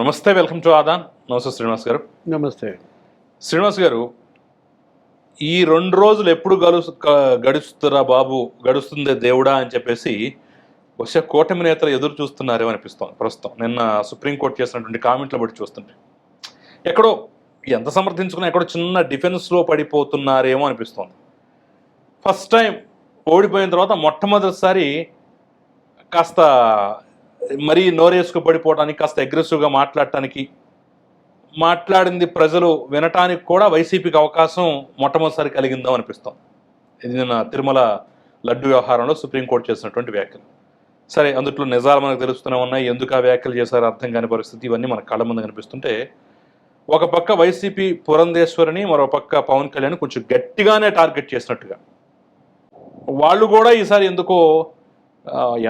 నమస్తే welcome to Aadan. నమస్తే శ్రీనివాస్ గారు. నమస్తే. శ్రీనివాస్ గారు ఈ రెండు రోజులు ఎప్పుడు గడు గడుస్తురా బాబు? గడుస్తుందే దేవుడా అని చెప్పేసి వచ్చే కూటమి నేతలు ఎదురు చూస్తున్నారేమో అనిపిస్తోంది ప్రస్తుతం. నిన్న సుప్రీంకోర్టు చేసినటువంటి కామెంట్లు బట్టి చూస్తుంటే. ఎక్కడో ఎంత సమర్థించుకున్నా ఎక్కడో చిన్న డిఫెన్స్లో పడిపోతున్నారేమో అనిపిస్తోంది. ఫస్ట్ టైం ఓడిపోయిన తర్వాత మొట్టమొదటిసారి కాస్త మరీ నోరేసుకు పడిపోవడానికి కాస్త అగ్రెసివ్గా మాట్లాడటానికి మాట్లాడింది ప్రజలు వినటానికి కూడా వైసీపీకి అవకాశం మొట్టమొదటిసారి కలిగిందాం అనిపిస్తాం. ఇది నిన్న తిరుమల లడ్డు వ్యవహారంలో సుప్రీంకోర్టు చేసినటువంటి వ్యాఖ్యలు. సరే అందుట్లో నిజాలు మనకు తెలుస్తూనే ఉన్నాయి. ఎందుకు ఆ వ్యాఖ్యలు చేశారో అర్థం కాని పరిస్థితి ఇవన్నీ మన కళ్ళ ముందు కనిపిస్తుంటే ఒక పక్క వైసీపీ పురంధేశ్వరిని మరో పక్క పవన్ కళ్యాణ్ కొంచెం గట్టిగానే టార్గెట్ చేసినట్టుగా. వాళ్ళు కూడా ఈసారి ఎందుకో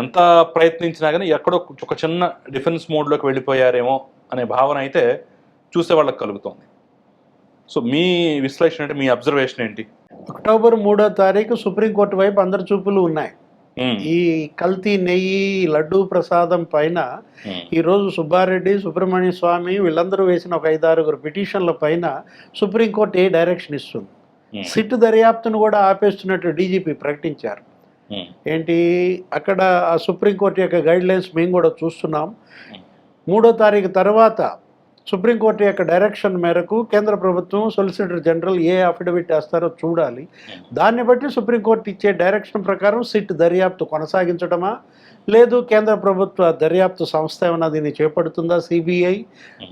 ఎంత ప్రయత్నించినా కానీ ఎక్కడో ఒక చిన్న డిఫెన్స్ మోడ్లోకి వెళ్ళిపోయారేమో అనే భావన అయితే చూసే వాళ్ళకి కలుగుతోంది. సో మీ విశ్లేషణ అంటే మీ అబ్జర్వేషన్ ఏంటి? అక్టోబర్ మూడో తారీఖు సుప్రీంకోర్టు వైపు అందరి చూపులు ఉన్నాయి. ఈ కల్తీ నెయ్యి లడ్డూ ప్రసాదం పైన ఈరోజు సుబ్బారెడ్డి సుబ్రహ్మణ్య స్వామి వీళ్ళందరూ వేసిన ఒక ఐదారుగురు పిటిషన్ల పైన సుప్రీంకోర్టు ఏ డైరెక్షన్ ఇస్తుంది? సిట్ దర్యాప్తును కూడా ఆపేస్తున్నట్టు డీజీపీ ప్రకటించారు. ఏంటి? అక్కడ ఆ సుప్రీంకోర్టు యొక్క గైడ్ లైన్స్ మేము కూడా చూస్తున్నాం. మూడో తారీఖు తర్వాత సుప్రీంకోర్టు యొక్క డైరెక్షన్ మేరకు కేంద్ర ప్రభుత్వం సొలిసిటర్ జనరల్ ఏ అఫిడవిట్ వేస్తారో చూడాలి. దాన్ని బట్టి సుప్రీంకోర్టు ఇచ్చే డైరెక్షన్ ప్రకారం సిట్ దర్యాప్తు కొనసాగించడమా? లేదు కేంద్ర ప్రభుత్వ దర్యాప్తు సంస్థ ఏమైనా దీన్ని చేపడుతుందా సిబిఐ?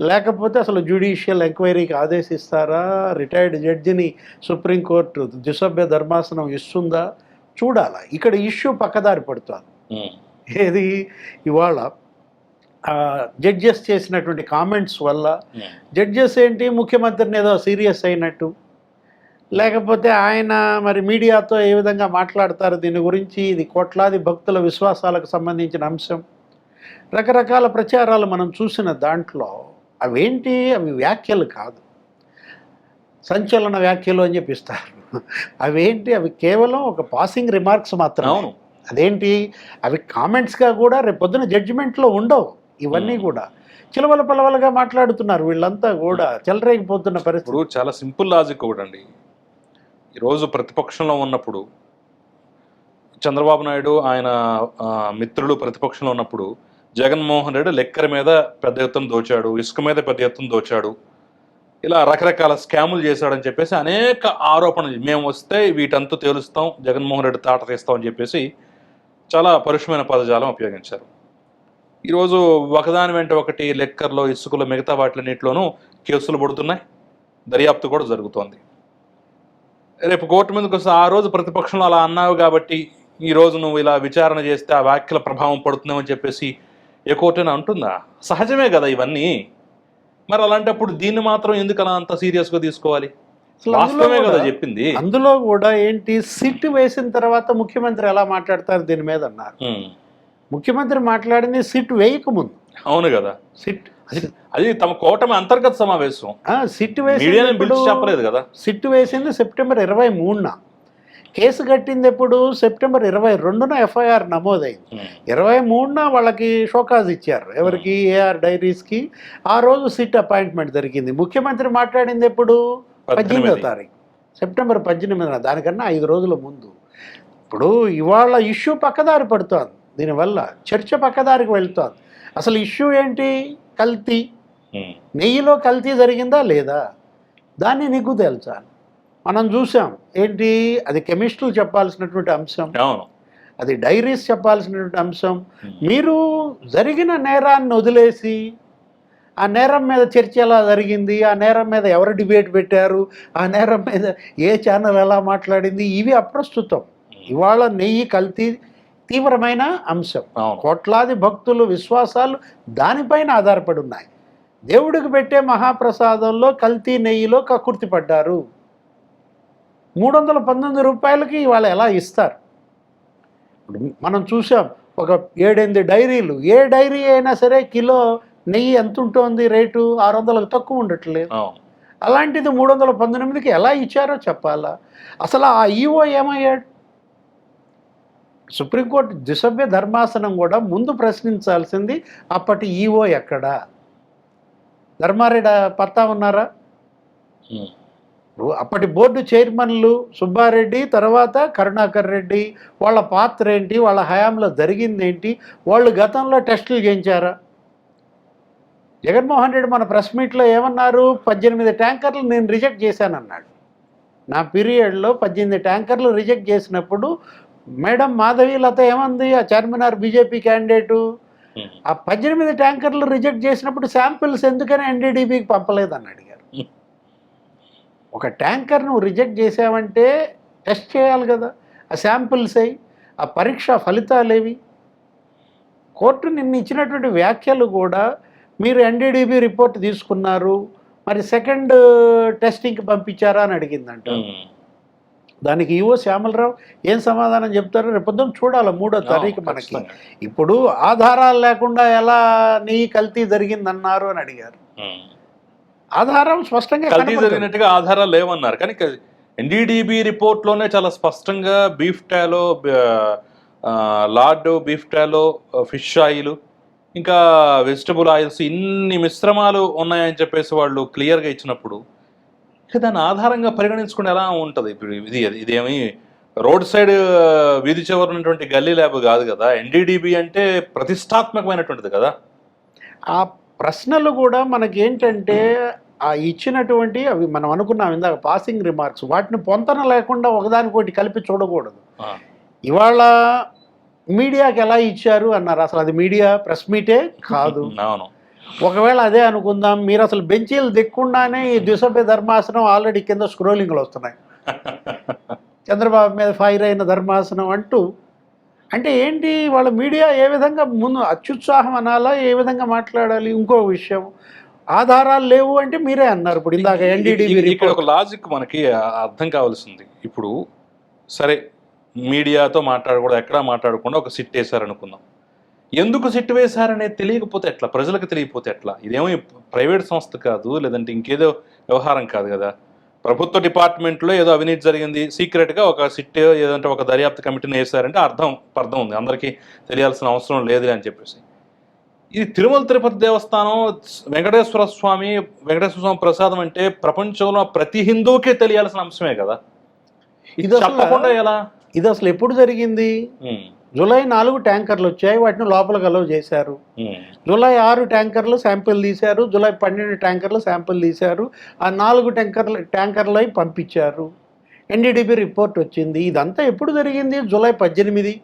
లేకపోతే అసలు జ్యుడిషియల్ ఎంక్వైరీకి ఆదేశిస్తారా? రిటైర్డ్ జడ్జిని సుప్రీంకోర్టు దుసభ్య ధర్మాసనం ఇస్తుందా? చూడాలా. ఇక్కడ ఇష్యూ పక్కదారి పడుతుంది. ఏది? ఇవాళ జడ్జెస్ చేసినటువంటి కామెంట్స్ వల్ల జడ్జెస్ ఏంటి? ముఖ్యమంత్రిని ఏదో సీరియస్ అయినట్టు. లేకపోతే ఆయన మరి మీడియాతో ఏ విధంగా మాట్లాడతారు? దీని గురించి ఇది కోట్లాది భక్తుల విశ్వాసాలకు సంబంధించిన అంశం. రకరకాల ప్రచారాలు మనం చూసిన దాంట్లో అవేంటి? అవి వ్యాఖ్యలు కాదు. సంచలన వ్యాఖ్యలు అని చెప్పిస్తారు అవేంటి? అవి కేవలం ఒక పాసింగ్ రిమార్క్స్ మాత్రమే. అవును. అదేంటి? అవి కామెంట్స్గా కూడా రేపు పొద్దున జడ్జిమెంట్లో ఉండవు. ఇవన్నీ. కూడా. చిలవల పలవలుగా మాట్లాడుతున్నారు వీళ్ళంతా కూడా. చెలరేగిపోతున్న పరిస్థితి. ఇప్పుడు చాలా సింపుల్ లాజిక్ ఒకటండి. ఈరోజు ప్రతిపక్షంలో ఉన్నప్పుడు చంద్రబాబు నాయుడు ఆయన మిత్రులు ప్రతిపక్షంలో ఉన్నప్పుడు జగన్మోహన్ రెడ్డి లెక్కర మీద పెద్ద ఎత్తున దోచాడు ఇసుక మీద పెద్ద ఎత్తున దోచాడు. ఇలా రకరకాల స్కాములు చేశాడని చెప్పేసి అనేక ఆరోపణలు మేము వస్తే వీటంతా తేలుస్తాం జగన్మోహన్ రెడ్డి తాట తీస్తాం అని చెప్పేసి చాలా పరుషమైన పదజాలం ఉపయోగించారు. ఈరోజు ఒకదాని వెంట ఒకటి లెక్కర్లో ఇసుకలో మిగతా వాటిలన్నింటిలోనూ కేసులు పడుతున్నాయి. దర్యాప్తు కూడా జరుగుతోంది. రేపు కోర్టు మీదకి వస్తే ఆ రోజు ప్రతిపక్షంలో అలా అన్నావు కాబట్టి ఈ రోజు నువ్వు ఇలా విచారణ చేస్తే ఆ వ్యాఖ్యల ప్రభావం పడుతుందేమని చెప్పేసి ఏ కోర్టు అంటుందా? సహజమే కదా ఇవన్నీ. మరి అలాంటప్పుడు దీన్ని మాత్రం ఎందుకు అలా అంత తీసుకోవాలి? అసలు అందులో వాస్తవమే కదా చెప్పింది. అందులో కూడా ఏంటి సిట్ వేసిన తర్వాత ముఖ్యమంత్రి ఎలా మాట్లాడతారు దీని మీద అన్నారు. ముఖ్యమంత్రి మాట్లాడింది సిట్ వేయక ముందు అవును కదా. సిట్ అది తమ కూటమి అంతర్గత సమావేశం. ఆ, సిట్ పిలిచి చెప్పలేదు కదా. సిట్ వేసింది సెప్టెంబర్ ఇరవై మూడున. కేసు కట్టింది ఎప్పుడు సెప్టెంబర్ ఇరవై రెండున ఎఫ్ఐఆర్ నమోదైంది. ఉమ్, ఇరవై మూడున వాళ్ళకి షోకాజ్ ఇచ్చారు. ఎవరికి? ఏఆర్ డైరీస్కి. ఆ రోజు సిట్ అపాయింట్మెంట్ జరిగింది. ముఖ్యమంత్రి మాట్లాడింది ఎప్పుడు? పద్దెనిమిదో. తారీఖు. సెప్టెంబర్ పద్దెనిమిదిన. దానికన్నా ఐదు రోజుల ముందు. ఇప్పుడు ఇవాళ ఇష్యూ పక్కదారి పడుతోంది. దీనివల్ల చర్చ పక్కదారికి వెళ్తోంది. అసలు ఇష్యూ ఏంటి? కల్తీ. ఉమ్, నెయ్యిలో కల్తీ జరిగిందా లేదా? దాన్ని నిగ్గు తేల్చాలి. మనం చూసాం. ఏంటి? అది కెమిస్ట్రీలు చెప్పాల్సినటువంటి అంశం. అవును. అది డైరీస్ చెప్పాల్సినటువంటి అంశం. మీరు జరిగిన నేరాన్ని వదిలేసి ఆ నేరం మీద చర్చ ఎలా జరిగింది? ఆ నేరం మీద ఎవరు డిబేట్ పెట్టారు? ఆ నేరం మీద ఏ ఛానల్ ఎలా మాట్లాడింది? ఇవి అప్రస్తుతం. ఇవాళ నెయ్యి కల్తీ తీవ్రమైన అంశం. కోట్లాది భక్తులు విశ్వాసాలు దానిపైన ఆధారపడి ఉన్నాయి. దేవుడికి పెట్టే మహాప్రసాదంలో కల్తీ నెయ్యిలో కకుర్తి పడ్డారు. మూడు వందల పంతొమ్మిది రూపాయలకి ఇవాళ ఎలా ఇస్తారు? ఇప్పుడు మనం చూసాం ఒక ఏడెనిమిది డైరీలు ఏ డైరీ అయినా సరే కిలో నెయ్యి ఎంత ఉంటుంది రేటు? ఆరు వందలకు తక్కువ ఉండట్లేదు. అలాంటిది మూడు వందల పంతొమ్మిదికి ఎలా ఇచ్చారో చెప్పాలా? అసలు ఆ ఈఓ ఏమయ్యాడు? సుప్రీంకోర్టు ద్విసభ్య ధర్మాసనం కూడా ముందు ప్రశ్నించాల్సింది అప్పటి ఈఓ ఎక్కడా? ధర్మారెడ్డి పత్తా ఉన్నారా? అప్పటి బోర్డు చైర్మన్లు సుబ్బారెడ్డి తర్వాత కరుణాకర్ రెడ్డి వాళ్ళ పాత్ర ఏంటి వాళ్ళ హయాంలో జరిగింది ఏంటి వాళ్ళు గతంలో టెస్టులు చేయించారా జగన్మోహన్ రెడ్డి మన ప్రెస్ మీట్లో ఏమన్నారు? పద్దెనిమిది ట్యాంకర్లు నేను రిజెక్ట్ చేశానన్నాడు. నా పీరియడ్లో పద్దెనిమిది ట్యాంకర్లు రిజెక్ట్ చేసినప్పుడు మేడం మాధవి లత ఏమంది? ఆ చార్మినార్ బీజేపీ క్యాండిడేటు. ఆ పద్దెనిమిది ట్యాంకర్లు రిజెక్ట్ చేసినప్పుడు శాంపిల్స్ ఎందుకని ఎన్డీడీబీకి పంపలేదని అడిగారు ఒక ట్యాంకర్ నువ్వు రిజెక్ట్ చేసావంటే టెస్ట్ చేయాలి కదా ఆ శాంపిల్స్ అయ్యి ఆ పరీక్ష ఫలితాలు ఏవి కోర్టు నిన్న ఇచ్చినటువంటి వ్యాఖ్యలు కూడా మీరు ఎన్డీడీబీ రిపోర్ట్ తీసుకున్నారు మరి సెకండ్ టెస్టింగ్కి పంపించారా అని అడిగిందంట. దానికి ఈవో శ్యామలరావు ఏం సమాధానం చెప్తారో రేపొద్దున చూడాలి మూడో తారీఖు మనకి. ఇప్పుడు ఆధారాలు లేకుండా ఎలా నీ కల్తీ జరిగిందన్నారు అని అడిగారు. ఆధారం స్పష్టంగా కనపడుతుంది. జరిగినట్టుగా ఆధారాలు లేవన్నారు. కానీ ఎన్డీడీబీ రిపోర్ట్లోనే చాలా స్పష్టంగా beef tallow lard beef tallow fish oil ఇంకా వెజిటబుల్ ఆయిల్స్ ఇన్ని మిశ్రమాలు ఉన్నాయని చెప్పేసి వాళ్ళు క్లియర్గా ఇచ్చినప్పుడు దాన్ని ఆధారంగా పరిగణించుకుని ఎలా ఉంటుంది? ఇప్పుడు ఇది ఇదేమి రోడ్ సైడ్ వీధి చివర ఉన్నటువంటి గల్లీ ల్యాబ్ కాదు కదా? ఎన్డీడీబీ అంటే ప్రతిష్టాత్మకమైనటువంటిది కదా? ఆ ప్రశ్నలు కూడా మనకి ఏంటంటే ఆ ఇచ్చినటువంటి అవి మనం అనుకున్నాం ఇందాక పాసింగ్ రిమార్క్స్ వాటిని పొంతన లేకుండా ఒకదానికొకటి కలిపి చూడకూడదు. ఇవాళ మీడియాకి ఎలా ఇచ్చారు అన్నారు. అసలు అది మీడియా ప్రెస్ మీటే కాదు. ఒకవేళ అదే అనుకుందాం మీరు అసలు బెంచీలు దిక్కుండానే ఈ దుసభ్య ధర్మాసనం ఆల్రెడీ కింద స్క్రోలింగ్లు వస్తున్నాయి. చంద్రబాబు మీద ఫైర్ అయిన ధర్మాసనం అంటూ అంటే ఏంటి? వాళ్ళ మీడియా ఏ విధంగా ముందు అత్యుత్సాహం అనాలా? ఏ విధంగా మాట్లాడాలి? ఇంకో విషయం. ఆధారాలు లేవు అంటే మీరే అన్నారు ఇప్పుడు ఇందాక ఎన్డీడీబీ ఇ- ఇక్కడ ఒక లాజిక్ మనకి అర్థం కావాల్సింది. ఇప్పుడు సరే మీడియాతో మాట్లాడకూడదు ఎక్కడా మాట్లాడకుండా ఒక సిట్ వేశారు అనుకుందాం ఎందుకు సిట్ వేశారనేది తెలియకపోతే ఎట్లా? ప్రజలకు తెలియకపోతే ఎట్లా? ఇదేమో ప్రైవేట్ సంస్థ కాదు లేదంటే ఇంకేదో వ్యవహారం కాదు కదా. ప్రభుత్వ డిపార్ట్మెంట్లో ఏదో అవినీతి జరిగింది. సీక్రెట్గా ఒక సిట్ ఏదంటే ఒక దర్యాప్తు కమిటీని వేశారంటే అర్థం అర్థం ఉంది. అందరికీ తెలియాల్సిన అవసరం లేదు అని చెప్పేసి. ఇది తిరుమల తిరుపతి దేవస్థానం వెంకటేశ్వర స్వామి వెంకటేశ్వర స్వామి ప్రసాదం అంటే ప్రపంచంలో ప్రతి హిందువుకే తెలియాల్సిన అంశమే కదా. ఇది చెప్పకుండా ఎలా? ఇది అసలు ఎప్పుడు జరిగింది? జూలై నాలుగు ట్యాంకర్లు వచ్చాయి. వాటిని లోపలికి అలవ్ చేశారు. జూలై ఆరు ట్యాంకర్లు శాంపిల్ తీశారు. జూలై పన్నెండు ట్యాంకర్లు శాంపిల్ తీశారు. ఆ నాలుగు ట్యాంకర్లు ట్యాంకర్లు పంపించారు. ఎన్డీడీబీ రిపోర్ట్ వచ్చింది. ఇదంతా ఎప్పుడు జరిగింది? జూలై పద్దెనిమిది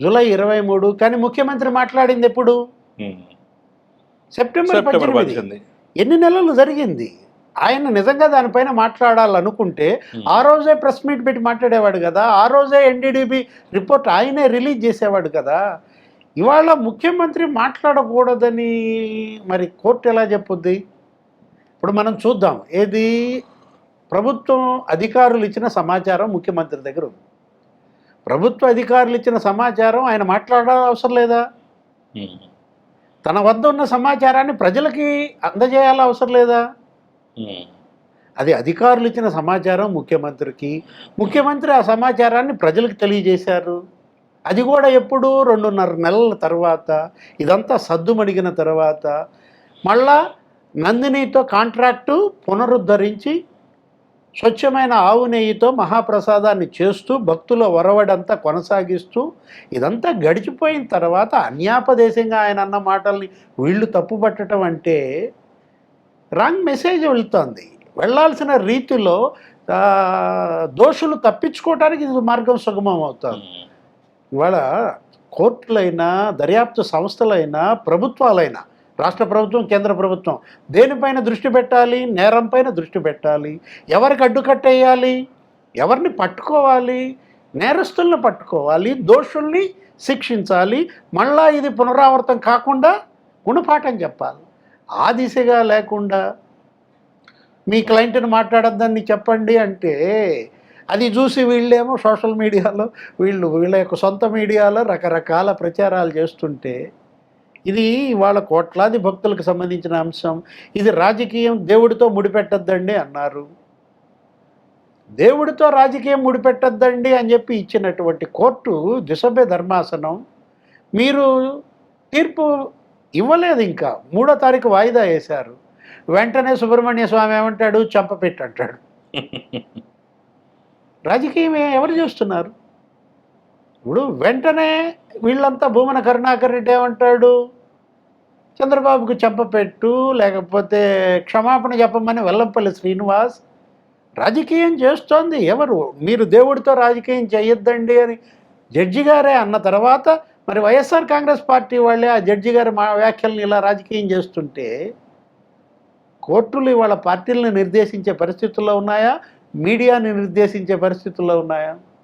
జూలై ఇరవై మూడు. కానీ ముఖ్యమంత్రి మాట్లాడింది ఎప్పుడు. సెప్టెంబర్ పద్దెనిమిది. ఎన్ని నెలలు జరిగింది? ఆయన నిజంగా దానిపైన మాట్లాడాలనుకుంటే ఆ రోజే ప్రెస్ మీట్ పెట్టి మాట్లాడేవాడు కదా ఆ రోజే ఎన్డీడీబీ రిపోర్ట్ ఆయనే రిలీజ్ చేసేవాడు కదా. ఇవాళ ముఖ్యమంత్రి మాట్లాడకూడదని మరి కోర్టు ఎలా చెప్పుద్ది? ఇప్పుడు మనం చూద్దాం ఏది ప్రభుత్వం అధికారులు ఇచ్చిన సమాచారం ముఖ్యమంత్రి దగ్గర ఉంది. ప్రభుత్వ అధికారులు ఇచ్చిన సమాచారం ఆయన మాట్లాడాల అవసరం లేదా? తన వద్ద ఉన్న సమాచారాన్ని ప్రజలకి అందజేయాల అవసరం లేదా? అది అధికారులు ఇచ్చిన సమాచారం ముఖ్యమంత్రికి. ముఖ్యమంత్రి ఆ సమాచారాన్ని ప్రజలకు తెలియజేశారు. అది కూడా ఎప్పుడు రెండున్నర నెలల తర్వాత ఇదంతా సద్దుమడిగిన తర్వాత. మళ్ళా నందినితో కాంట్రాక్టు పునరుద్ధరించి స్వచ్ఛమైన ఆవు నెయ్యితో మహాప్రసాదాన్ని చేస్తూ భక్తుల వరవడంతా కొనసాగిస్తూ ఇదంతా గడిచిపోయిన తర్వాత అన్యాపదేశంగా ఆయన అన్న మాటల్ని వీళ్ళు తప్పుపట్టడం అంటే రాంగ్ మెసేజ్ వెళ్తుంది. వెళ్ళాల్సిన రీతిలో దోషులు తప్పించుకోవడానికి ఇది మార్గం సుగమం అవుతుంది. ఇవాళ కోర్టులైనా దర్యాప్తు సంస్థలైనా ప్రభుత్వాలైనా రాష్ట్ర ప్రభుత్వం కేంద్ర ప్రభుత్వం దేనిపైన దృష్టి పెట్టాలి? నేరం పైన దృష్టి పెట్టాలి? ఎవరికి అడ్డుకట్టేయాలి ఎవరిని పట్టుకోవాలి? నేరస్తుల్ని పట్టుకోవాలి? దోషుల్ని శిక్షించాలి? మళ్ళా ఇది పునరావృతం కాకుండా గుణపాఠం చెప్పాలి. ఆ దిశగా లేకుండా మీ క్లయింట్ని మాట్లాడొద్దని చెప్పండి అంటే అది చూసి వీళ్ళేమో సోషల్ మీడియాలో వీళ్ళు వీళ్ళ యొక్క సొంత మీడియాలో రకరకాల ప్రచారాలు చేస్తుంటే ఇది వాళ్ళ కోట్లాది భక్తులకు సంబంధించిన అంశం. ఇది రాజకీయం దేవుడితో ముడిపెట్టద్దండి అన్నారు. దేవుడితో రాజకీయం ముడిపెట్టద్దండి అని చెప్పి ఇచ్చినటువంటి కోర్టు దిశభ్య ధర్మాసనం మీరు తీర్పు ఇవ్వలేదు ఇంకా. మూడో తారీఖు వాయిదా వేశారు. వెంటనే సుబ్రహ్మణ్య స్వామి ఏమంటాడు? చంపపెట్టు అంటాడు. రాజకీయం ఎవరు చేస్తున్నారు? ఇప్పుడు వెంటనే వీళ్ళంతా భూమన కరుణాకర్ రెడ్డి ఏమంటాడు? చంద్రబాబుకు చంపపెట్టు లేకపోతే క్షమాపణ చెప్పమని వెల్లంపల్లి శ్రీనివాస్ రాజకీయం చేస్తోంది. ఎవరు? మీరు దేవుడితో రాజకీయం చేయొద్దండి అని జడ్జి గారే అన్న తర్వాత మరి వైఎస్ఆర్ కాంగ్రెస్ పార్టీ వాళ్ళే ఆ జడ్జి గారి మా వ్యాఖ్యలను ఇలా రాజకీయం చేస్తుంటే కోర్టులు ఇవాళ పార్టీలను నిర్దేశించే పరిస్థితుల్లో ఉన్నాయా? మీడియాని నిర్దేశించే పరిస్థితుల్లో ఉన్నాయా?